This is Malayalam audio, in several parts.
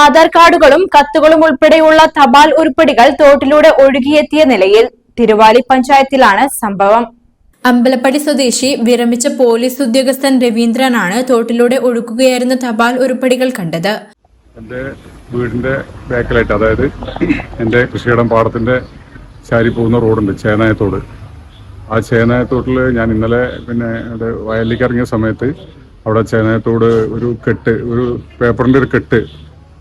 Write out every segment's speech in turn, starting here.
ആധാർ കാർഡുകളും കത്തുകളും ഉൾപ്പെടെയുള്ള തപാൽ ഉരുപ്പടികൾ തോട്ടിലൂടെ ഒഴുകിയെത്തിയ നിലയിൽ തിരുവാലി പഞ്ചായത്തിലാണ് സംഭവം. അമ്പലപ്പടി സ്വദേശി വിരമിച്ച പോലീസ് ഉദ്യോഗസ്ഥൻ രവീന്ദ്രനാണ് തോട്ടിലൂടെ ഒഴുകുകയായിരുന്ന തപാൽ ഉരുപ്പടികൾ കണ്ടത്. എന്റെ വീടിന്റെ ബാക്കിലായിട്ട് അതായത് എന്റെ കൃഷിയിടം പാടത്തിന്റെ ചാരി പോകുന്ന റോഡുണ്ട് ചേനായത്തോട്. ആ ചേനായത്തോട്ടിൽ ഞാൻ ഇന്നലെ പിന്നെ വയലിലേക്ക് ഇറങ്ങിയ സമയത്ത് അവിടെ ചേനായത്തോട് ഒരു കെട്ട് ഒരു പേപ്പറിന്റെ ഒരു കെട്ട്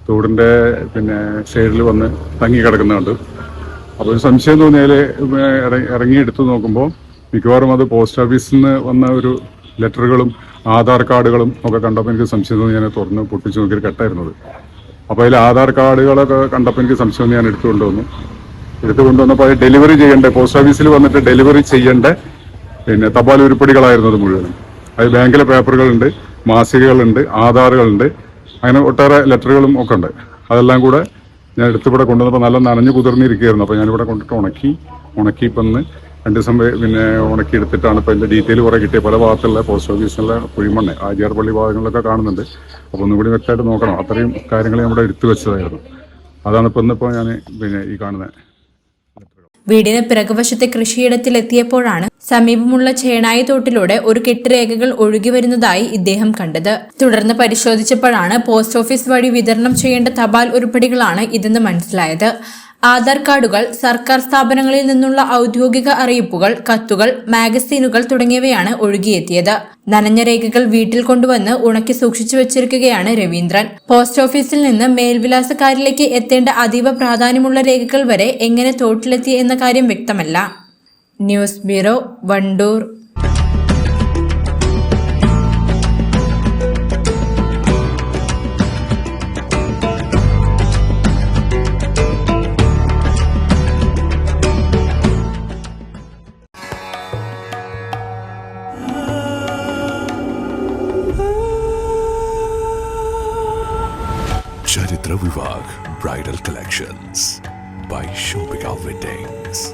തോടിന്റെ പിന്നെ സൈഡിൽ വന്ന് തങ്ങി കിടക്കുന്നുണ്ട്. അപ്പോൾ ഒരു സംശയം തോന്നിയാൽ ഇറങ്ങി എടുത്തു നോക്കുമ്പോൾ മിക്കവാറും അത് പോസ്റ്റ് ഓഫീസിൽ നിന്ന് വന്ന ഒരു ലെറ്ററുകളും ആധാർ കാർഡുകളും ഒക്കെ കണ്ടപ്പോൾ എനിക്ക് സംശയം തോന്നി ഞാൻ തുറന്ന് പൊട്ടിച്ചു നോക്കിയൊരു കെട്ടായിരുന്നത്. അപ്പോൾ അതിൽ ആധാർ കാർഡുകളൊക്കെ കണ്ടപ്പോൾ എനിക്ക് സംശയം ഞാൻ എടുത്തു കൊണ്ടുവന്നു എടുത്തു കൊണ്ടുവന്നപ്പോൾ അത് ഡെലിവറി ചെയ്യേണ്ട? പോസ്റ്റ് ഓഫീസിൽ വന്നിട്ട് ഡെലിവറി ചെയ്യേണ്ട? പിന്നെ തപാൽ ഉരുപ്പടികളായിരുന്നു അത് മുഴുവനും. അത് ബാങ്കിലെ പേപ്പറുകളുണ്ട് മാസികകളുണ്ട് ആധാറുകളുണ്ട്. അങ്ങനെ ഒട്ടേറെ ലെറ്ററുകളും ഒക്കെ ഉണ്ട്. അതെല്ലാം കൂടെ ഞാൻ എടുത്തിവിടെ കൊണ്ടുവന്നപ്പോൾ നല്ല നനഞ്ഞു കുതിർന്നിരിക്കുകയായിരുന്നു. അപ്പോൾ ഞാനിവിടെ കൊണ്ടിട്ട് ഉണക്കി ഉണക്കി ഇപ്പം രണ്ട് ദിവസം പിന്നെ ഉണക്കി എടുത്തിട്ടാണ് ഇപ്പോൾ എന്റെ ഡീറ്റെയിൽ കുറേ കിട്ടിയ. പല ഭാഗത്തുള്ള പോസ്റ്റ് ഓഫീസിലുള്ള കുഴിമണ്ണ് ആചാർപള്ളി ഭാഗങ്ങളിലൊക്കെ കാണുന്നുണ്ട്. അപ്പോൾ ഒന്നും കൂടി വ്യക്തമായിട്ട് നോക്കണം. അത്രയും കാര്യങ്ങൾ നമ്മുടെ എടുത്തു വെച്ചതായിരുന്നു. അതാണ് ഇപ്പം ഇന്നിപ്പോൾ ഞാൻ പിന്നെ ഈ കാണുന്നത് വീടിന് പിറകുവശത്തെ കൃഷിയിടത്തിലെത്തിയപ്പോഴാണ് സമീപമുള്ള ചേണായി തോട്ടിലൂടെ ഒരു കെട്ടുരേഖകൾ ഒഴുകി വരുന്നതായി ഇദ്ദേഹം കണ്ടത്. തുടർന്ന് പരിശോധിച്ചപ്പോഴാണ് പോസ്റ്റ് ഓഫീസ് വഴി വിതരണം ചെയ്യേണ്ട തപാൽ ഉരുപ്പടികളാണ് ഇതെന്ന് മനസ്സിലായത്. ആധാർ കാർഡുകൾ സർക്കാർ സ്ഥാപനങ്ങളിൽ നിന്നുള്ള ഔദ്യോഗിക അറിയിപ്പുകൾ കത്തുകൾ മാഗസീനുകൾ തുടങ്ങിയവയാണ് ഒഴുകിയെത്തിയത്. നനഞ്ഞ രേഖകൾ വീട്ടിൽ കൊണ്ടുവന്ന് ഉണക്കി സൂക്ഷിച്ചു വച്ചിരിക്കുകയാണ് രവീന്ദ്രൻ. പോസ്റ്റ് ഓഫീസിൽ നിന്ന് മേൽവിലാസക്കാരിലേക്ക് എത്തേണ്ട അതീവ പ്രാധാന്യമുള്ള രേഖകൾ വരെ എങ്ങനെ തോട്ടിലെത്തി എന്ന കാര്യം വ്യക്തമല്ല. News bureau Wandoor. Chitra Bridal Collections by Shobhika Weddings.